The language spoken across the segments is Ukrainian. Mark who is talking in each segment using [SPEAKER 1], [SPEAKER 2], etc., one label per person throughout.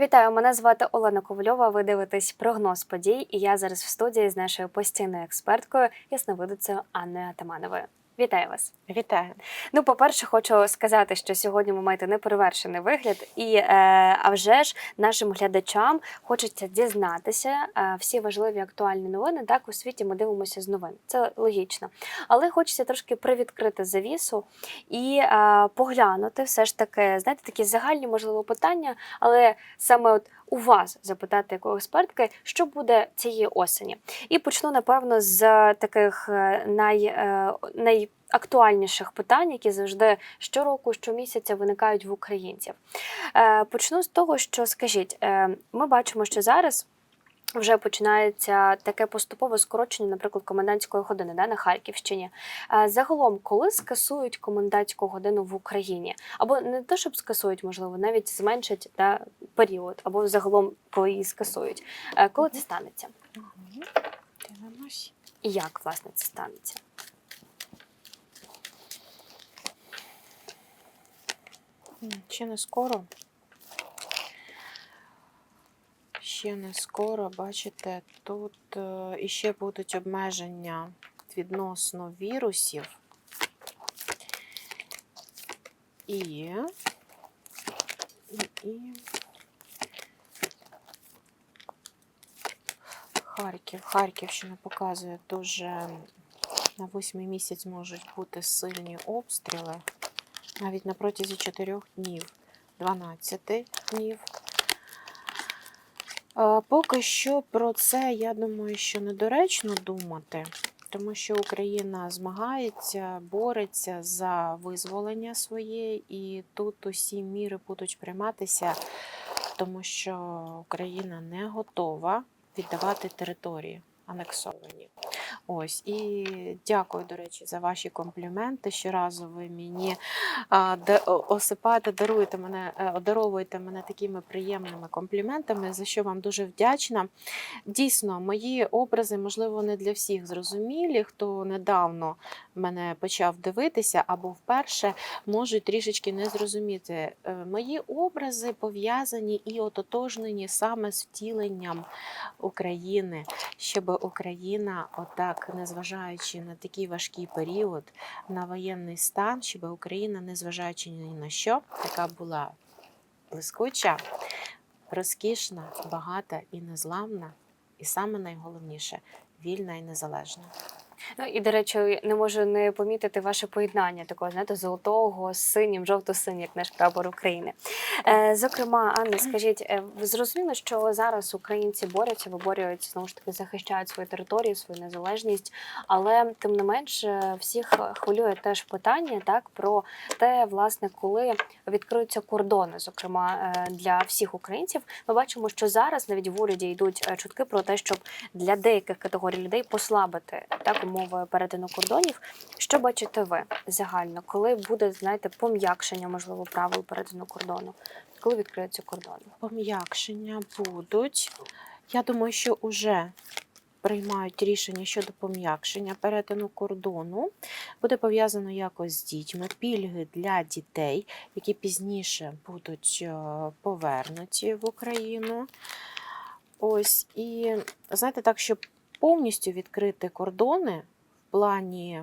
[SPEAKER 1] Вітаю, мене звати Олена Ковальова. Ви дивитесь прогноз подій, і я зараз в студії з нашою постійною експерткою, ясновидицею Анною Атамановою. Вітаю вас!
[SPEAKER 2] Вітаю.
[SPEAKER 1] Ну, по-перше, хочу сказати, що сьогодні ви маєте неперевершений вигляд, і е, а вже ж нашим глядачам хочеться дізнатися е, всі важливі актуальні новини. Так у світі ми дивимося з новин. Це логічно. Але хочеться трошки привідкрити завісу і е, поглянути все ж таки, знаєте, такі загальні можливо питання, але саме от у вас запитати як експертки, що буде цієї осені. І почну напевно з таких най, най, Актуальніших питань, які завжди щороку, щомісяця виникають в українців. Е, Почну з того, що скажіть, е, ми бачимо, що зараз. Вже починається таке поступове скорочення, наприклад, комендантської години да, на Харківщині. Загалом, коли скасують комендантську годину в Україні, або не те, щоб скасують, можливо, навіть зменшать да, період, або загалом коли її скасують. Коли це станеться?
[SPEAKER 2] Дивимось.
[SPEAKER 1] І як власне це станеться?
[SPEAKER 2] Ще не скоро. Ще не скоро, бачите, тут е, іще будуть обмеження відносно вірусів. І, і, і Харків. Харківщина показує дуже на восьмий місяць можуть бути сильні обстріли. Навіть на протязі 4 днів, 12 днів. Поки що про це, я думаю, що недоречно думати, тому що Україна змагається, бореться за визволення своє, і тут усі міри будуть прийматися, тому що Україна не готова віддавати території анексовані. Ось і дякую, до речі, за ваші компліменти. Щоразу ви мені осипаєте, даруєте мене, е, одаровуєте мене такими приємними компліментами, за що вам дуже вдячна. Дійсно, мої образи, можливо, не для всіх зрозумілі, хто недавно мене почав дивитися або вперше можуть трішечки не зрозуміти. Е, Мої образи пов'язані і ототожнені саме з втіленням України, щоб Україна, отак, незважаючи на такий важкий період, на воєнний стан, щоб Україна, незважаючи ні на що, така була блискуча, розкішна, багата і незламна, і саме найголовніше вільна і незалежна.
[SPEAKER 1] Ну і до речі, не можу не помітити ваше поєднання такого, знаєте, золотого з синім, жовто-синім, як наш прапор України. Е, зокрема, Анна, скажіть, е, ви зрозуміли, що зараз українці борються, виборюють знову ж таки, захищають свою територію, свою незалежність, але тим не менш е, всіх хвилює теж питання так про те, власне, коли відкриються кордони, зокрема е, для всіх українців. Ми бачимо, що зараз навіть в уряді йдуть чутки про те, щоб для деяких категорій людей послабити так умови перетину кордонів. Що бачите ви загально, коли буде знаєте пом'якшення можливо правил перетину кордону? Коли відкриються кордони?
[SPEAKER 2] Пом'якшення будуть. Я думаю, що вже приймають рішення щодо пом'якшення перетину кордону. Буде пов'язано якось з дітьми, пільги для дітей, які пізніше будуть е, повернуті в Україну. Ось, і знаєте, так, щоб повністю відкрити кордони. В плані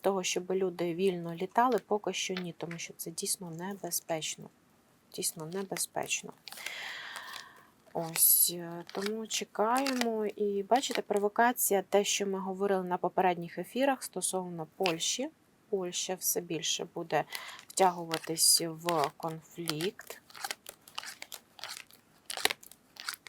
[SPEAKER 2] того, щоб люди вільно літали, поки що ні, тому що це дійсно небезпечно. Дійсно небезпечно. Ось е, тому чекаємо. І бачите, провокація, те, що ми говорили на попередніх ефірах стосовно Польщі. Польща все більше буде втягуватись в конфлікт.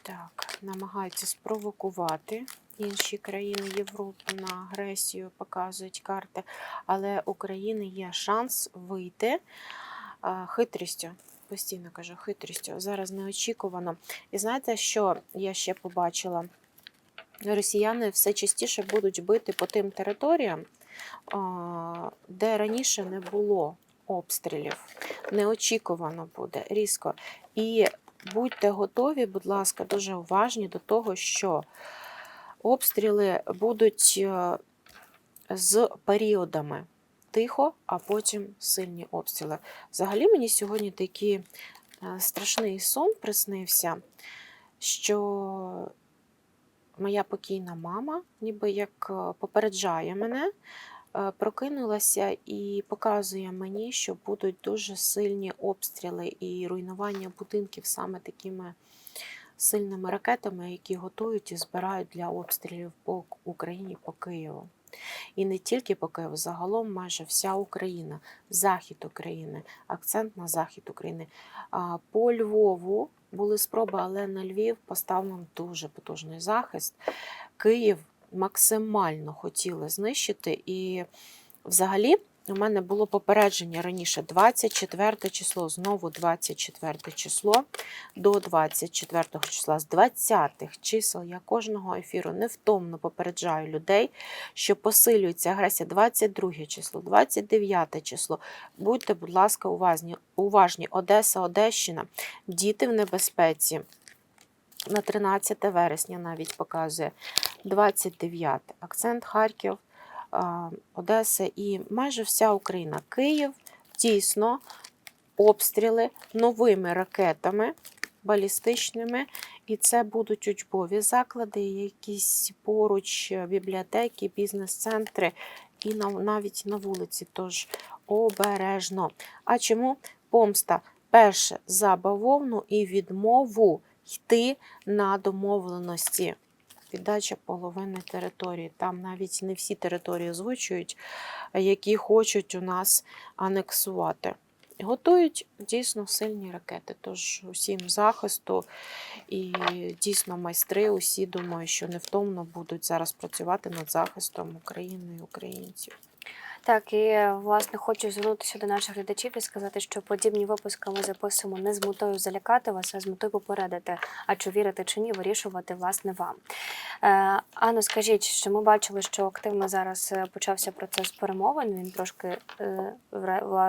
[SPEAKER 2] Так, намагаються спровокувати інші країни Європи на агресію, показують карти. Але України є шанс вийти хитрістю. Постійно кажу, хитрістю. Зараз неочікувано. І знаєте, що я ще побачила? Росіяни все частіше будуть бити по тим територіям, де раніше не було обстрілів. Неочікувано буде різко. І будьте готові, будь ласка, дуже уважні до того, що обстріли будуть е, з періодами тихо, а потім сильні обстріли. Взагалі мені сьогодні такі е, страшний сон приснився, що моя покійна мама, ніби як е, попереджає мене, прокинулася і показує мені, що будуть дуже сильні обстріли і руйнування будинків саме такими сильними ракетами, які готують і збирають для обстрілів по Україні, по Києву. І не тільки по Києву, загалом майже вся Україна, захід України, акцент на захід України. По Львову були спроби, але на Львів поставлено дуже потужний захист. Київ максимально хотіли знищити. І взагалі у мене було попередження раніше 24 число, знову 24 число до 24 числа. З 20-х чисел я кожного ефіру невтомно попереджаю людей, що посилюється агресія 22 число, 29 число. Будьте, будь ласка, уважні, уважні. Одеса, Одещина, діти в небезпеці. На 13 вересня навіть показує 29 акцент Харків, Одеса і майже вся Україна. Київ дійсно обстріли новими ракетами балістичними, і це будуть учбові заклади, якісь поруч бібліотеки, бізнес-центри і навіть на вулиці. Тож обережно. А чому помста? Перше за бавовну і відмову йти на домовленості. Віддача половини території. Там навіть не всі території озвучують, які хочуть у нас анексувати. Готують дійсно сильні ракети. Тож усім захисту і дійсно майстри усі думаю, що невтомно будуть зараз працювати над захистом України і українців.
[SPEAKER 1] Так, і власне хочу звернутися до наших глядачів і сказати, що подібні випуски ми записуємо не з метою залякати вас, а з метою попередити. А чи вірити чи ні, вирішувати власне вам. Е, скажіть, що ми бачили, що активно зараз е, почався процес перемовин. Він трошки е,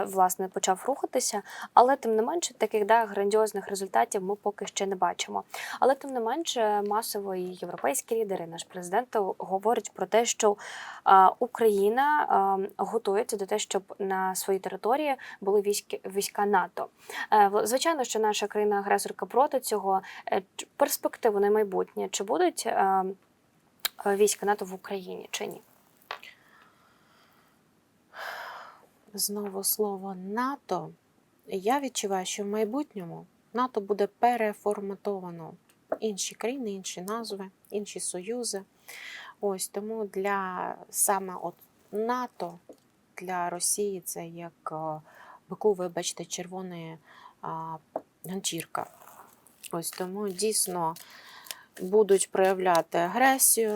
[SPEAKER 1] власне почав рухатися, але тим не менше таких да, грандіозних результатів ми поки ще не бачимо. Але тим не менше, масово і європейські лідери, наш президент говорять про те, що Україна готується до те, щоб на своїй території були військи, війська НАТО. Е, Звичайно, що наша країна-агресорка проти цього. Е, Перспективу на майбутнє чи будуть е, війська НАТО в Україні чи ні?
[SPEAKER 2] Знову слово НАТО. Я відчуваю, що в майбутньому НАТО буде переформатовано. Інші країни, інші назви, інші союзи. Ось тому для саме от НАТО. Для Росії це як е, бику, вибачте, червона ганчірка. Ось тому дійсно будуть проявляти агресію,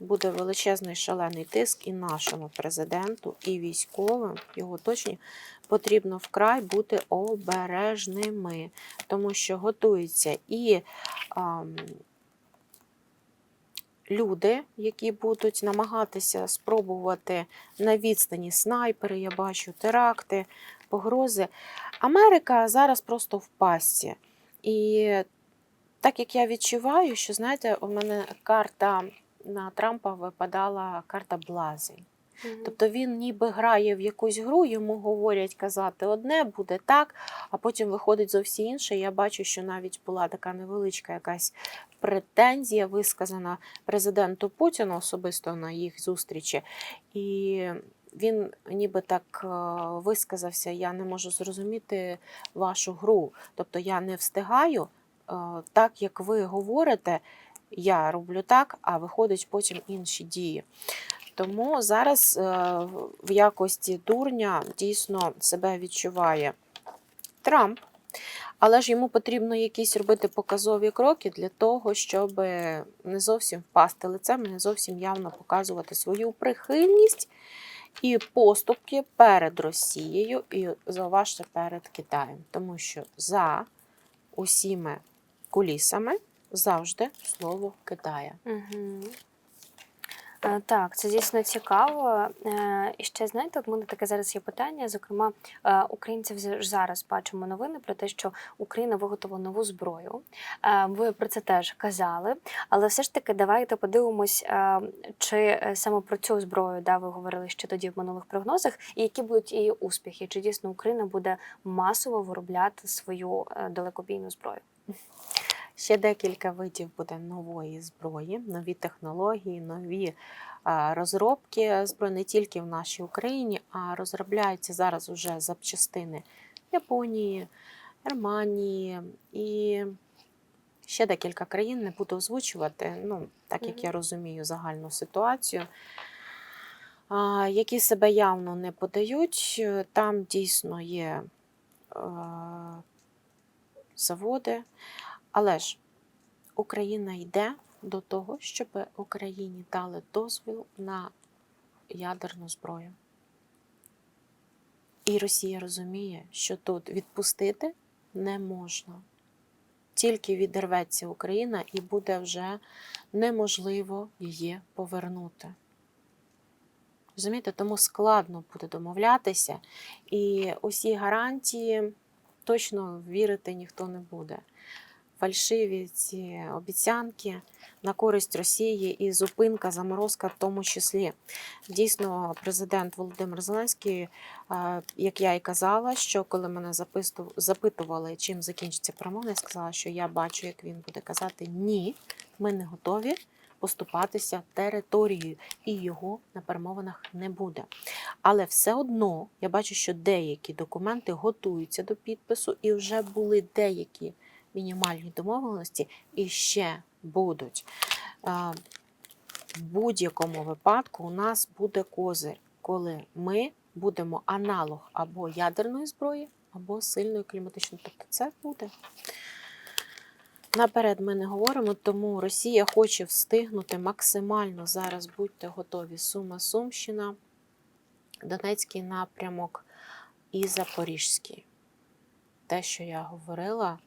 [SPEAKER 2] буде величезний шалений тиск і нашому президенту, і військовим, його точні, потрібно вкрай бути обережними, тому що готуються і ам, люди, які будуть намагатися спробувати на відстані снайпери, я бачу теракти, погрози. Америка зараз просто в пастці. І так як я відчуваю, що знаєте, у мене карта на Трампа випадала карта блазень. Тобто він ніби грає в якусь гру, йому говорять казати одне, буде так, а потім виходить зовсім інше. Я бачу, що навіть була така невеличка якась претензія висказана президенту Путіну особисто на їх зустрічі. І він ніби так е, висказався: я не можу зрозуміти вашу гру. Тобто я не встигаю е, так, як ви говорите. Я роблю так, а виходить потім інші дії. Тому зараз е, в якості дурня дійсно себе відчуває Трамп, але ж йому потрібно якісь робити показові кроки для того, щоб не зовсім впасти лицем, не зовсім явно показувати свою прихильність і поступки перед Росією, і зауважте перед Китаєм. Тому що за усіми кулісами завжди слово Китая.
[SPEAKER 1] Угу. Е, Так, це дійсно цікаво. Е, І ще знаєте, в мене таке зараз є питання. Зокрема, е, українці вже зараз бачимо новини про те, що Україна виготовила нову зброю. Ви про це теж казали, але все ж таки давайте подивимось, чи саме про цю зброю да, ви говорили ще тоді в минулих прогнозах, і які будуть її успіхи, чи дійсно Україна буде масово виробляти свою далекобійну зброю.
[SPEAKER 2] Ще декілька видів буде нової зброї, нові технології, нові розробки зброї не тільки в нашій Україні, а розробляються зараз уже запчастини Японії, Германії і ще декілька країн. Не буду озвучувати, ну, так як я розумію загальну ситуацію. Які себе явно не подають. Там дійсно є заводи, але ж Україна йде до того, щоб Україні дали дозвіл на ядерну зброю. І Росія розуміє, що тут відпустити не можна. Тільки відірветься Україна і буде вже неможливо її повернути. Розумієте, тому складно буде домовлятися, і усі гарантії точно вірити ніхто не буде. Фальшиві ці обіцянки на користь Росії і зупинка, заморозка в тому числі. Дійсно, президент Володимир Зеленський, е, як я і казала, що коли мене запитували, чим закінчиться перемовина, я сказала, що я бачу, як він буде казати ні, ми не готові поступатися територією, і його на перемовинах не буде. Але все одно я бачу, що деякі документи готуються до підпису, і вже були деякі мінімальні домовленості і ще будуть. Е, В будь-якому випадку у нас буде козир, коли ми будемо аналог або ядерної зброї, або сильної кліматичної. Тобто це буде. Наперед ми не говоримо, тому Росія хоче встигнути максимально зараз. Будьте готові. Сума Сумщина, Донецький напрямок і Запорізький. Те, що я говорила,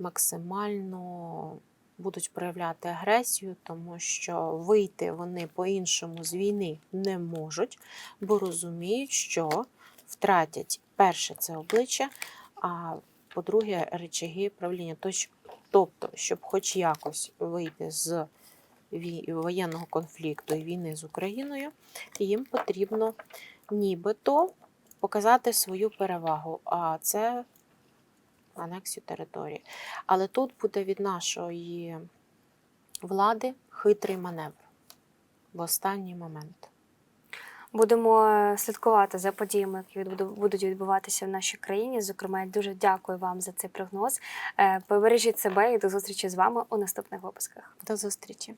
[SPEAKER 2] максимально будуть проявляти агресію, тому що вийти вони по-іншому з війни не можуть, бо розуміють, що втратять перше це обличчя, а по-друге, речаги правління. Тобто, щоб хоч якось вийти з воєнного конфлікту і війни з Україною, їм потрібно нібито показати свою перевагу. А це анексію території. Але тут буде від нашої влади хитрий маневр в останній момент.
[SPEAKER 1] Будемо е, слідкувати за подіями, які будуть відбуватися в нашій країні. Зокрема, я дуже дякую вам за цей прогноз. Е, Побережіть себе і до зустрічі з вами у наступних випусках.
[SPEAKER 2] До зустрічі!